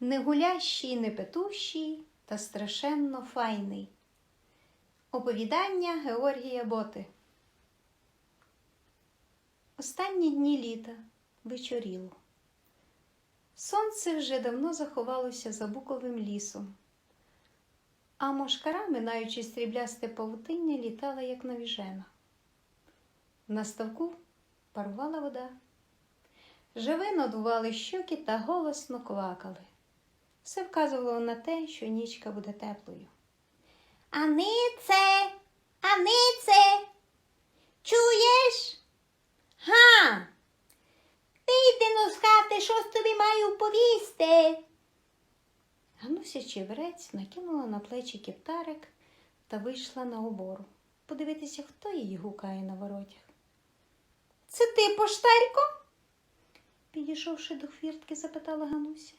не гулящий, не петущий та страшенно файний. Оповідання Георгія Боти. Останні дні літа вечоріло. Сонце вже давно заховалося за буковим лісом, а мошкара, минаючи стріблясте павутиння, літала, як навіжена. На ставку парувала вода. Живи надували щоки та голосно квакали. Все вказувало на те, що нічка буде теплою. Анице, Анице, чуєш? Га? Но з хати, що з тобі маю повісти. Гануся Чебрець накинула на плечі кептарик та вийшла на обору. Подивитися, хто її гукає на воротях. Це ти, поштарько? Підійшовши до хвіртки, запитала Гануся.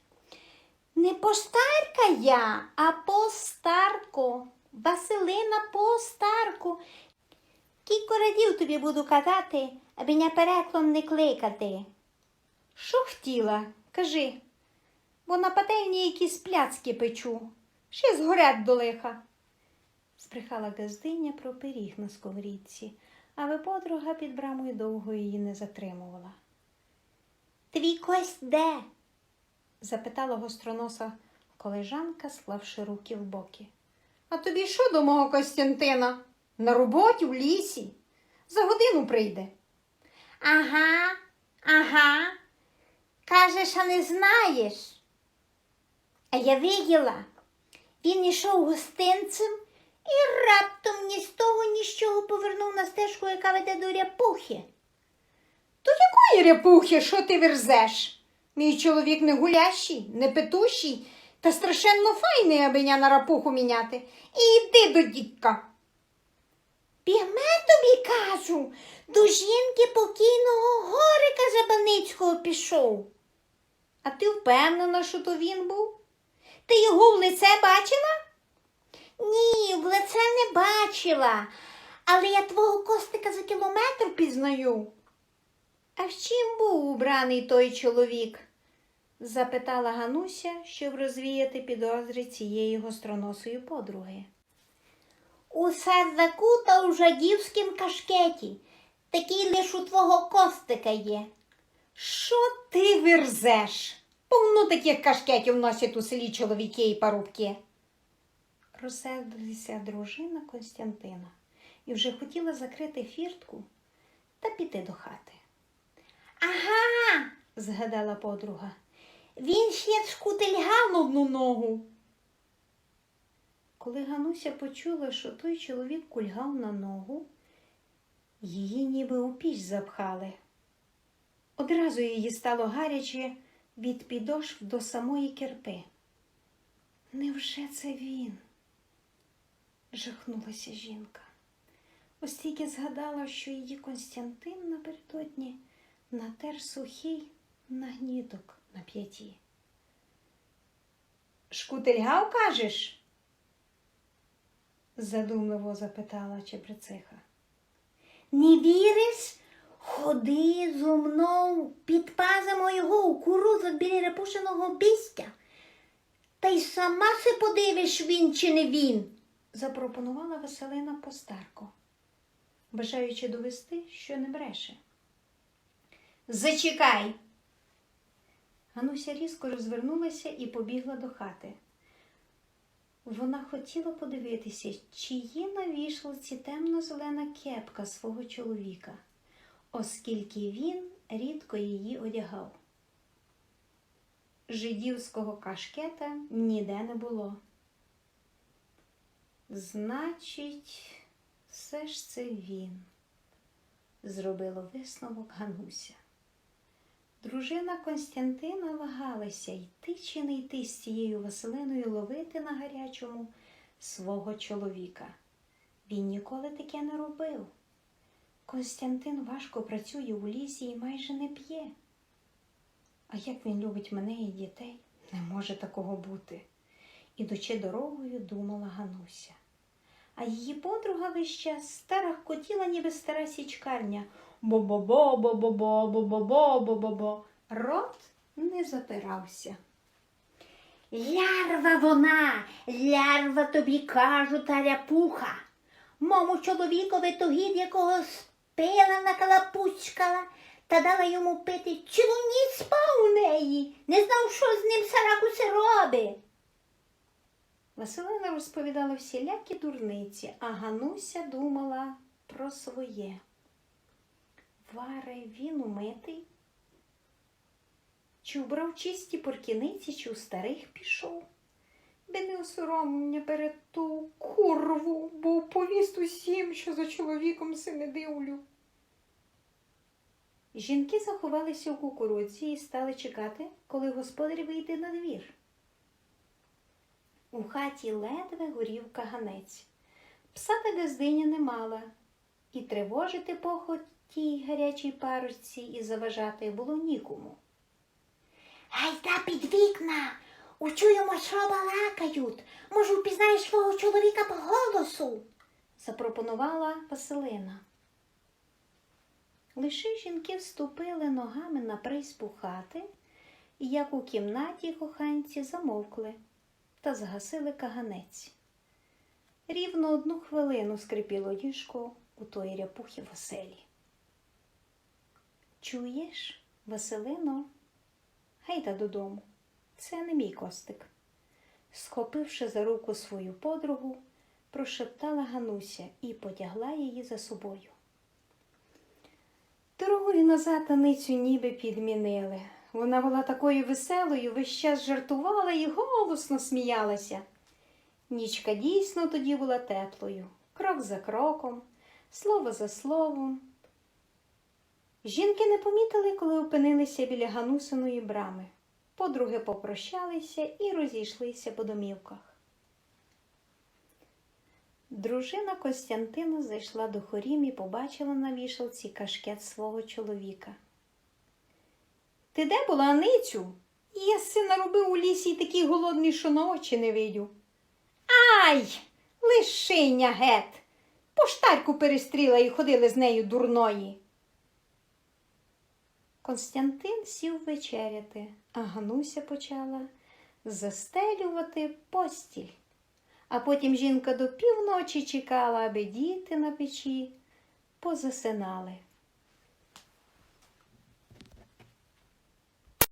Не поштарка я, а постарко. Василина постарко. Кілько разів тобі буду казати, аби не переклом не кликати. Що хотіла? Кажи, бо на пательні якісь пляцки печу, ще згорять до лиха. Збрехала газдиня про пиріг на сковорідці, але подруга під брамою довго її не затримувала. Твій кость де? Запитала гостроноса колежанка, склавши руки в боки. А тобі що до мого Костянтина? На роботі в лісі. За годину прийде. Ага, ага. Кажеш, а не знаєш. А я виділа. Він ішов гостинцем і раптом ні з того, ні з чого повернув на стежку, яка веде до ряпухи. То якої ряпухи, що ти верзеш? Мій чоловік не гулящий, не петущий, та страшенно файний, аби я на рапуху міняти. І йди до дідка. Бігме тобі кажу, до жінки покійного Горика Жабаницького пішов. А ти впевнена, що то він був? Ти його в лице бачила? Ні, в лице не бачила, але я твого костика за кілометр пізнаю. А в чим був убраний той чоловік? запитала Гануся, щоб розвіяти підозри цієї гостроносої подруги. У садзаку та у жадівськім кашкеті. Такий лиш у твого костика є. Що ти верзеш? Повно таких кашкетів носять у селі чоловіки і парубки. Розсердилася дружина Константина і вже хотіла закрити фіртку та піти до хати. Ага, Згадала подруга. він ще шкутильгав одну ногу. Коли Гануся почула, що той чоловік кульгав на ногу, її ніби у піч запхали. Одразу її стало гаряче від підошв до самої кирпи. Невже це він? жахнулася жінка. Ось тільки згадала, що її Константин напередодні натер сухий нагніток на п'яті. Шкутильгав, кажеш? задумливо запитала Чебрециха. Не віриш? Ходи зо мною під пазимо його у курузок біля репушеного бістя. Та й сама се подивиш, він чи не він. запропонувала Василина Постарко, бажаючи довести, що не бреше. Зачекай. Гануся різко розвернулася і побігла до хати. Вона хотіла подивитися, чи є на вішалці темно-зелена кепка свого чоловіка, оскільки він рідко її одягав. Жидівського кашкета ніде не було. Значить, все ж це він, зробила висновок Гануся. Дружина Константина вагалася йти чи не йти з цією Василиною ловити на гарячому свого чоловіка. Він ніколи таке не робив. Константин важко працює у лісі і майже не п'є. А як він любить мене і дітей, не може такого бути. Ідучи дорогою, думала Гануся. А її подруга весь час стара котіла, ніби стара січкарня. Бо-бо-бо, бо-бо-бо, бо-бо-бо, бо-бо-бо. Рот не запирався. Лярва вона, лярва тобі кажу, та ряпуха. Мому чоловікові то гід якого спила накалапучкала та дала йому пити ніч спав у неї. Не знав, що з ним саракуси робить. Василина розповідала всілякі дурниці, а Гануся думала про своє. Варе він умитий? Чи вбрав чисті поркіниці, чи у старих пішов? Би не осоромлення перед ту курву, бо повість усім, що за чоловіком си не дивлю. Жінки заховалися у кукурудзі і стали чекати, коли господар вийде на двір. У хаті ледве горів каганець. Пса та газдиня не мала, і тривожити похотій гарячій парочці і заважати було нікому. Гайда під вікна. Учуємо, що балакають. Може, впізнаєш свого чоловіка по голосу. запропонувала Василина. Лише жінки вступили ногами на призьбу хати, і як у кімнаті коханці замовкли та згасили каганець. Рівно одну хвилину скрипіло ліжко у тої ряпухи в оселі. Чуєш, Василино? Гайда додому. Це не мій костик. Схопивши за руку свою подругу, прошептала Гануся і потягла її за собою. Дорогою назад Аницю ніби підмінили. Вона була такою веселою, весь час жартувала і голосно сміялася. Нічка дійсно тоді була теплою, крок за кроком, слово за словом. Жінки не помітили, коли опинилися біля Ганусиної брами. Подруги попрощалися і розійшлися по домівках. Дружина Костянтина зайшла до хорім і побачила на вішалці кашкет свого чоловіка. Ти де була, Аницю? Я си наробив у лісі й такий голодний, що на очі не видю. Ай, лишиня гет. Поштарку перестріла і ходили з нею дурної. Константин сів вечеряти, а Гануся почала застелювати постіль. А потім жінка до півночі чекала, аби діти на печі позасинали.